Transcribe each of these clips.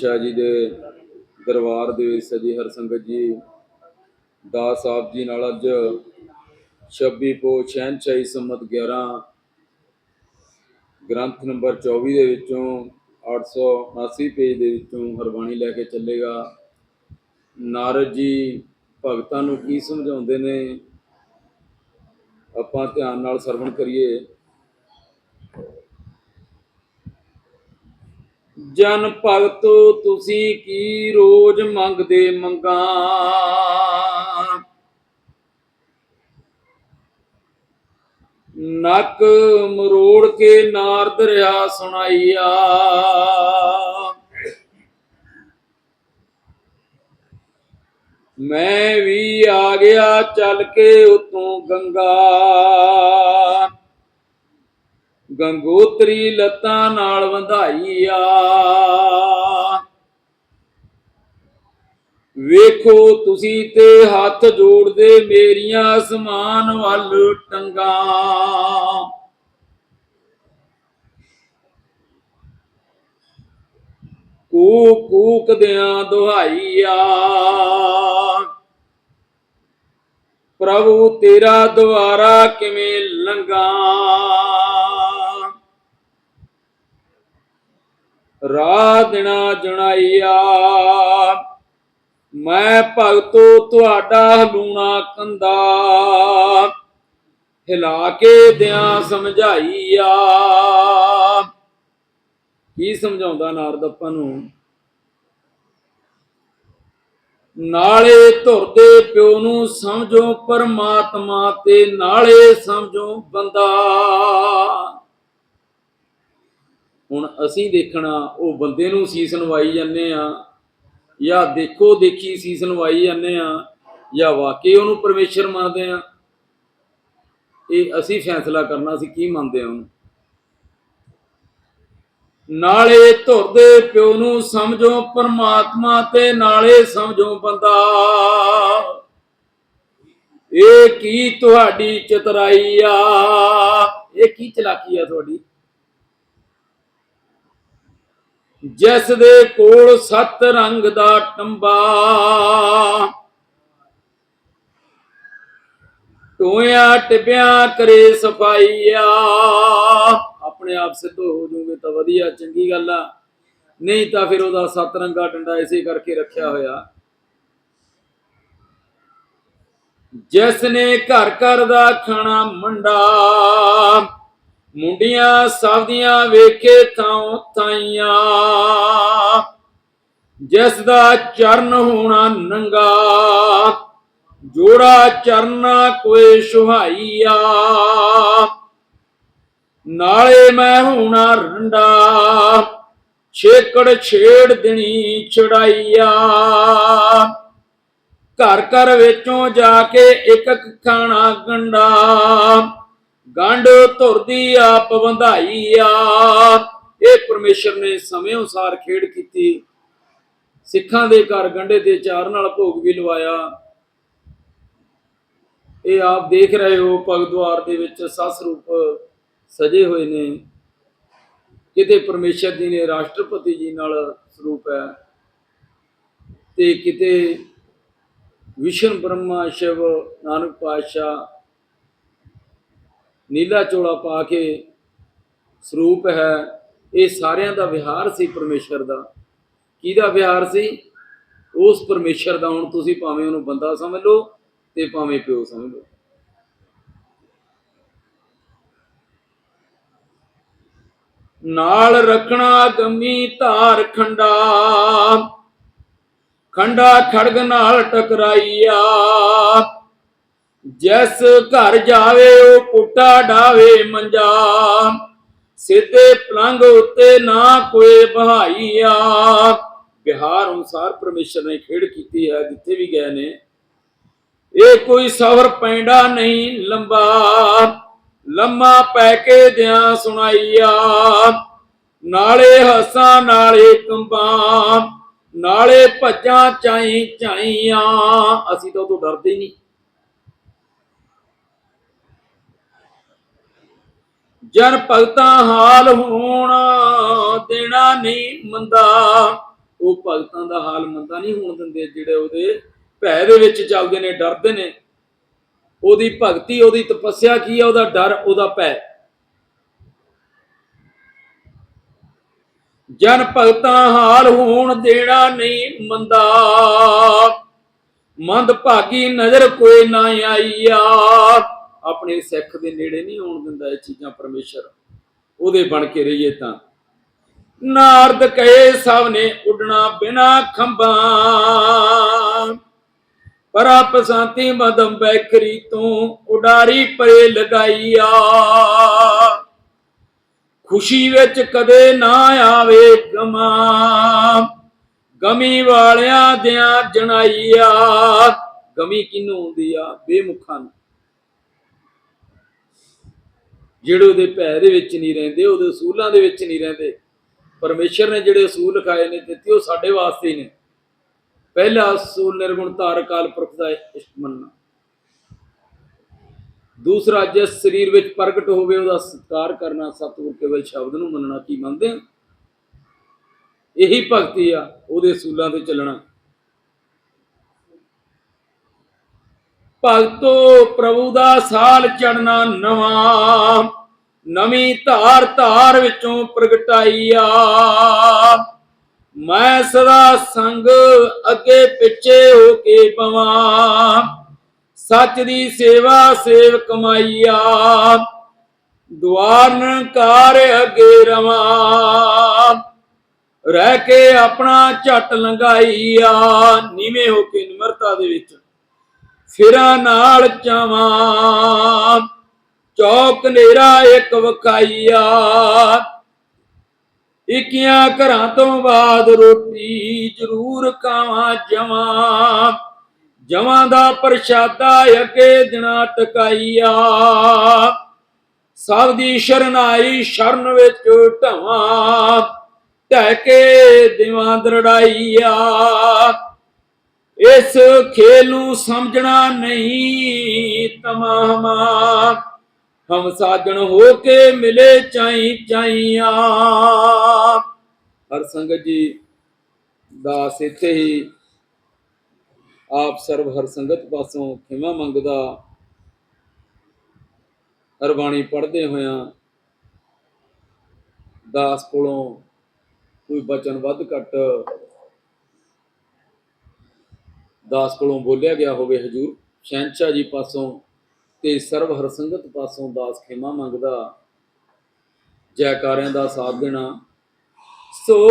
ਸ਼ਾਹ ਜੀ ਦੇ ਦਰਬਾਰ ਦੇ ਵਿੱਚ ਸਜੀ ਹਰਸੰਗਤ ਜੀ, ਦਾਸ ਸਾਹਿਬ ਜੀ ਨਾਲ ਅੱਜ 26 ਪੋ 66 ਸੰਮਤ 11 ਗ੍ਰੰਥ ਨੰਬਰ 24 ਦੇ ਵਿੱਚੋਂ 879 ਪੇਜ ਦੇ ਵਿੱਚੋਂ ਹਰਬਾਣੀ ਲੈ ਕੇ ਚੱਲੇਗਾ। ਨਾਰਦ ਜੀ ਭਗਤਾਂ ਨੂੰ ਕੀ ਸਮਝਾਉਂਦੇ ਨੇ? ਆਪਾਂ ਧਿਆਨ ਨਾਲ ਸਰਵਣ ਕਰੀਏ। ਜਨ ਭਗਤੋ, ਤੁਸੀਂ ਕੀ ਰੋਜ਼ ਮੰਗਦੇ ਮੰਗਾ? ਨੱਕ ਮਰੋੜ ਕੇ ਨਾਰਦ ਰਿਆ ਸੁਣਾਈਆ। ਮੈਂ ਵੀ ਆ ਗਿਆ ਚੱਲ ਕੇ ਉਤੋਂ ਗੰਗਾ। ਗੰਗੋਤਰੀ ਲੱਤਾਂ ਨਾਲ ਵਧਾਈਆ। ਵੇਖੋ ਤੁਸੀਂ ਤੇ ਹੱਥ ਜੋੜਦੇ ਮੇਰੀਆਂ ਅਸਮਾਨ ਵੱਲ ਟੰਗਾ। ਕੂਕ ਕੂਕਦਿਆਂ ਦੁਹਾਈਆ। ਪ੍ਰਭੂ ਤੇਰਾ ਦੁਆਰਾ ਕਿਵੇਂ ਲੰਗਾ ਰਾਹ ਜਣਾਈਆ। ਮੈਂ ਭਗਤੋ ਤੁਹਾਡਾ ਹਲੂਣਾ ਕੰਦਾ। ਹਿਲਾ ਕੇ ਦਿਆਂ ਸਮਝਾਈਆ। ਕੀ ਸਮਝਾਉਂਦਾ ਨਾਰਦ ਆਪਾਂ ਨੂੰ? ਨਾਲੇ ਧੁਰਦੇ ਪਿਓ ਨੂੰ ਸਮਝੋ, ਪਰਮਾਤਮਾ ਤੇ ਨਾਲੇ ਸਮਝੋ ਬੰਦਾ। ਹੁਣ ਅਸੀਂ ਦੇਖਣਾ, ਉਹ ਬੰਦੇ ਨੂੰ ਸੀਸ ਨਵਾਈ ਜਾਂਦੇ ਆ, ਜਾਂ ਦੇਖੋ ਦੇਖੀ ਸੀਸ ਨਵਾਈ ਜਾਂਦੇ ਆ, ਜਾਂ ਵਾਕਈ ਉਹਨੂੰ ਪਰਮੇਸ਼ਰ ਮੰਨਦੇ ਆ। ਇਹ ਅਸੀਂ ਫੈਸਲਾ ਕਰਨਾ ਸੀ, ਕੀ ਮੰਨਦੇ ਆ ਉਹਨੂੰ? ਨਾਲੇ ਧੁਰਦੇ ਪਿਓ ਨੂੰ ਸਮਝੋ, ਪਰਮਾਤਮਾ ਤੇ ਨਾਲੇ ਸਮਝੋ ਬੰਦਾ। ਇਹ ਕੀ ਤੁਹਾਡੀ ਚਤਰਾਈ ਆ? ਇਹ ਕੀ ਚਲਾਕੀ ਆ ਤੁਹਾਡੀ? ਜਿਸ ਦੇ ਕੋਲ ਸੱਤ ਰੰਗ ਦਾ ਟੰਬਾ। ਟੋਇਆ ਟਿਬਿਆਂ ਕਰੇ ਸਫਾਈਆ। ਆਪਣੇ ਆਪ ਸਿੱਧੋ ਹੋ ਜਾਓਗੇ ਤਾਂ ਵਧੀਆ, ਚੰਗੀ ਗੱਲ ਆ। ਨਹੀਂ ਤਾਂ ਫਿਰ ਉਹਦਾ ਸੱਤ ਰੰਗਾ ਡੰਡਾ ਇਸੇ ਕਰਕੇ ਰੱਖਿਆ ਹੋਇਆ। ਜਿਸ ਨੇ ਘਰ ਘਰ ਦਾ ਖਾਣਾ ਮੰਡਾ ਮੁੰਡੀਆਂ ਸਭ ਦੀਆਂ ਵੇਖੇ ਥਾਂ ਥਾਈਆਂ ਜਿਸ ਦਾ ਚਰਨ ਹੋਣਾ ਨੰਗਾ, ਜੋੜਾ ਚਰਨਾ ਕੋਈ ਸੁਹਾਈਆ। ਨਾਲੇ ਮੈਂ ਹੋਣਾ ਰੰਡਾ, ਛੇਕੜ ਛੇੜ ਦੇਣੀ ਛੜਾਈਆ। ਘਰ ਘਰ ਵਿੱਚੋਂ ਜਾ ਕੇ ਇੱਕ ਇੱਕ ਖਾਣਾ ਗੰਡਾ ਗੰਢ ਧੁਰਦੀ ਆਪ ਬੰਧਾਈ ਆ। ਇਹ ਪਰਮੇਸ਼ਰ ਨੇ ਸਮੇਂ ਅਨੁਸਾਰ ਖੇਡ ਕੀਤੀ। ਸਿੱਖਾਂ ਦੇ ਘਰ ਗੰਢੇ ਤੇ ਚਾਰ ਨਾਲ ਭੋਗ ਵੀ ਲਵਾਇਆ। ਇਹ ਆਪ ਦੇਖ ਰਹੇ ਹੋ ਭਗਦੁਆਰ ਦੇ ਵਿੱਚ ਸੱਸ ਰੂਪ ਸਜੇ ਹੋਏ ਨੇ। ਕਿਤੇ ਪਰਮੇਸ਼ਰ ਜੀ ਨੇ ਰਾਸ਼ਟਰਪਤੀ ਜੀ ਨਾਲ ਸਰੂਪ ਹੈ। ਤੇ ਕਿਤੇ ਵਿਸ਼ਨ ਬ੍ਰਹਮਾ ਸ਼ਿਵ ਨਾਨਕ ਪਾਤਸ਼ਾਹ ਨੀਲਾ ਚੋਲਾ ਪਾ ਕੇ ਸਰੂਪ ਹੈ, ਇਹ ਸਾਰਿਆਂ ਦਾ ਵਿਹਾਰ ਸੀ ਪਰਮੇਸ਼ਰ ਦਾ। ਕਿਹਦਾ ਵਿਹਾਰ ਸੀ? ਉਸ ਪਰਮੇਸ਼ਰ ਦਾ। ਹੁਣ ਤੁਸੀਂ ਭਾਵੇਂ ਉਹਨੂੰ ਬੰਦਾ ਸਮਝ ਲਓ ਤੇ ਭਾਵੇਂ ਪਿਓ ਸਮਝ ਲਓ। ਨਾਲ ਰੱਖਣਾ ਗੰਮੀ ਧਾਰ ਖੰਡਾ। ਖੰਡਾ ਖੜਗ ਨਾਲ ਟਕਰਾਈਆ। ਜਿਸ ਘਰ ਜਾਵੇ ਉਹ ਪੁੱਟਾ ਡਾਵੇ ਮੰਜਾ। ਸਿੱਧੇ ਪਲੰਗ ਉੱਤੇ ਨਾ ਕੋਈ ਬਹਾਈਆ। ਬਿਹਾਰ ਅਨੁਸਾਰ ਪਰਮੇਸ਼ਰ ਨੇ ਖੇਡ ਕੀਤੀ ਹੈ, ਜਿੱਥੇ ਵੀ ਗਏ ਨੇ। ਇਹ ਕੋਈ ਸਵਰ ਪੈਂਡਾ ਨਹੀਂ ਲੰਬਾ। ਲੰਮਾ ਪੈ ਕੇ ਦਿਆਂ ਸੁਣਾਈਆ। ਨਾਲੇ ਹਸਾਂ, ਨਾਲੇ ਕੰਬਾਂ। ਨਾਲੇ ਭੱਜਾਂ ਚਾਈ ਚਾਈਆਂ ਅਸੀਂ ਤਾਂ ਉਹ ਤੋਂ ਡਰਦੇ ਹੀ ਨਹੀਂ। ਜਨ ਭਗਤਾਂ ਹਾਲ ਹੋਣ, ਦੇਣਾ ਨਹੀਂ ਮੰਦਾ। ਉਹ ਭਗਤਾਂ ਦਾ ਹਾਲ ਮੰਦਾ ਨਹੀਂ ਹੋਣ ਦਿੰਦੇ, ਜਿਹੜੇ ਉਹਦੇ ਭੈ ਦੇ ਵਿੱਚ ਚੱਲਦੇ ਨੇ, ਡਰਦੇ ਨੇ। ਉਹਦੀ ਭਗਤੀ, ਉਹਦੀ ਤਪੱਸਿਆ ਕੀ ਹੈ ਉਹਦਾ ਡਰ, ਉਹਦਾ ਭੈ। ਜਨ ਭਗਤਾਂ ਹਾਲ ਹੋਣ, ਦੇਣਾ ਨਹੀਂ ਮੰਦਾ। ਮੰਦ ਭਾਗੀ ਨਜ਼ਰ ਕੋਈ ਨਾ ਆਈਆ। ਆਪਣੇ ਸਿੱਖ ਦੇ ਨੇੜੇ ਨਹੀਂ ਆਉਣ ਦਿੰਦਾ ਇਹ ਚੀਜ਼ਾਂ ਪਰਮੇਸ਼ਰ। ਉਹਦੇ ਬਣ ਕੇ ਰਹੀਏ ਤਾਂ। ਨਾਰਦ ਕਹੇ ਸਭ ਨੇ ਉੱਡਣਾ ਬਿਨਾ ਖੰਭਾਂ। ਪਰਾ ਪਸਾਤੀ ਮਦਮ ਬੈਕਰੀ ਤੂੰ ਉਡਾਰੀ ਪਰੇ ਲਗਾਈਆ। ਖੁਸ਼ੀ ਵਿੱਚ ਕਦੇ ਨਾ ਆਵੇ ਗਮਾ। ਗਮੀ ਵਾਲਿਆਂ ਦਿਆਂ ਜਣਾਈਆ। ਗਮੀ ਕਿਨੂੰ ਹੁੰਦੀ ਆ? ਬੇਮੁਖਾਂ ਨੂੰ। ਜਿਹੜੇ ਉਹਦੇ ਭੈ ਦੇ ਵਿੱਚ ਨਹੀਂ ਰਹਿੰਦੇ, ਉਹਦੇ ਅਸੂਲਾਂ ਦੇ ਵਿੱਚ ਨਹੀਂ ਰਹਿੰਦੇ। ਪਰਮੇਸ਼ਰ ਨੇ ਜਿਹੜੇ ਅਸੂਲ ਲਿਖਾਏ ਨੇ ਦਿੱਤੇ, ਉਹ ਸਾਡੇ ਵਾਸਤੇ ਨੇ। ਪਹਿਲਾ ਅਸੂਲ ਨਿਰਗੁਣ ਧਾਰ ਕਾਲ ਪੁਰਖ ਦਾ ਇਸ਼ਟ ਮੰਨਣਾ। ਦੂਸਰਾ ਜਿਸ ਸਰੀਰ ਵਿੱਚ ਪ੍ਰਗਟ ਹੋਵੇ, ਉਹਦਾ ਸਤਿਕਾਰ ਕਰਨਾ ਸਤਿਗੁਰ ਕੇਵਲ ਸ਼ਬਦ ਨੂੰ ਮੰਨਣਾ ਕੀ ਮੰਨਦੇ ਆ? ਇਹੀ ਭਗਤੀ ਆ, ਉਹਦੇ ਅਸੂਲਾਂ ਤੇ ਚੱਲਣਾ। ਭਗਤੋ ਪ੍ਰਭੂ ਦਾ ਸਾਲ ਚੜਨਾ ਨਵਾਂ। ਨਵੀਂ ਧਾਰ ਧਾਰ ਵਿੱਚੋਂ ਪ੍ਰਗਟਾਈਆ। ਮੈਂ ਸਦਾ ਸੰਗ ਅੱਗੇ ਪਿੱਛੇ ਹੋ ਕੇ ਪਵਾਂ। ਸੱਚ ਦੀ ਸੇਵਾ ਸੇਵ ਕਮਾਈਆ। ਦੁਆਰਨ ਕਾਰ ਅੱਗੇ ਰਵਾਂ। ਰਹਿ ਕੇ ਆਪਣਾ ਝਟ ਲੰਗਾਈਆ ਨੀਵੇਂ ਹੋ ਕੇ ਨਿਮਰਤਾ ਦੇ ਵਿੱਚ ਫਿਰਾਂ ਨਾਲ ਚਾਵਾਂ। ਚੌਕ ਨੇਰਾ ਇੱਕ ਵਖਾਈਆ। ਇਕਿਆਂ ਘਰਾਂ ਤੋਂ ਬਾਦ ਰੋਟੀ ਜ਼ਰੂਰ ਖਾਵਾਂ ਜਵਾਂ ਜਵਾਂ ਦਾ ਪ੍ਰਸ਼ਾਦਾ ਅੱਗੇ ਦਿਨਾ ਟਕਾਈਆ। ਸਭ ਦੀ ਸ਼ਰਨਾਈ ਸ਼ਰਨ ਵਿੱਚ ਢਵਾਂ। ਢਹਿ ਕੇ ਦਿਵਾਂ ਦਰੜਾਈਆ। ਇਸ ਖੇਲ ਨੂੰ ਸਮਝਣਾ ਨਹੀਂ ਤਮਾਮਾ। ਹਮ ਸਾਜਣ ਹੋ ਕੇ ਮਿਲੇ ਚਾਈ ਚਾਈਆਂ। ਹਰ ਸੰਗਤ ਜੀ ਦਾਸ ਇੱਥੇ ਹੀ ਆਪ ਸਰਬ ਹਰ ਸੰਗਤ ਪਾਸੋਂ ਖਿਮਾ ਮੰਗਦਾ। ਹਰਬਾਣੀ ਪੜ੍ਹਦੇ ਹੋਇਆਂ ਦਾਸ ਕੋਲੋਂ ਕੋਈ ਬਚਨ ਵੱਧ ਘੱਟ ਦਾਸ ਕੋਲੋਂ ਬੋਲਿਆ ਗਿਆ ਹੋਵੇ ਹਜੂਰ ਸ਼ਹਿਨशाह ਜੀ ਪਾਸੋਂ ਤੇ ਸਰਬ ਹਰਸੰਗਤ ਪਾਸੋਂ ਦਾਸ ਖੇਮਾ ਮੰਗਦਾ, ਜੈਕਾਰਿਆਂ ਦਾ ਸਾਥ ਦੇਣਾ। ਸੋ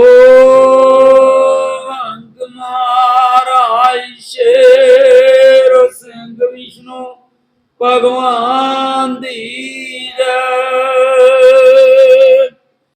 ਅੰਗ ਮਹਾਰਾਜ ਸ਼ੇਰ ਸਿੰਘ ਵਿਸ਼ਨੂੰ ਭਗਵਾਨ ਦੀ ਜੈ।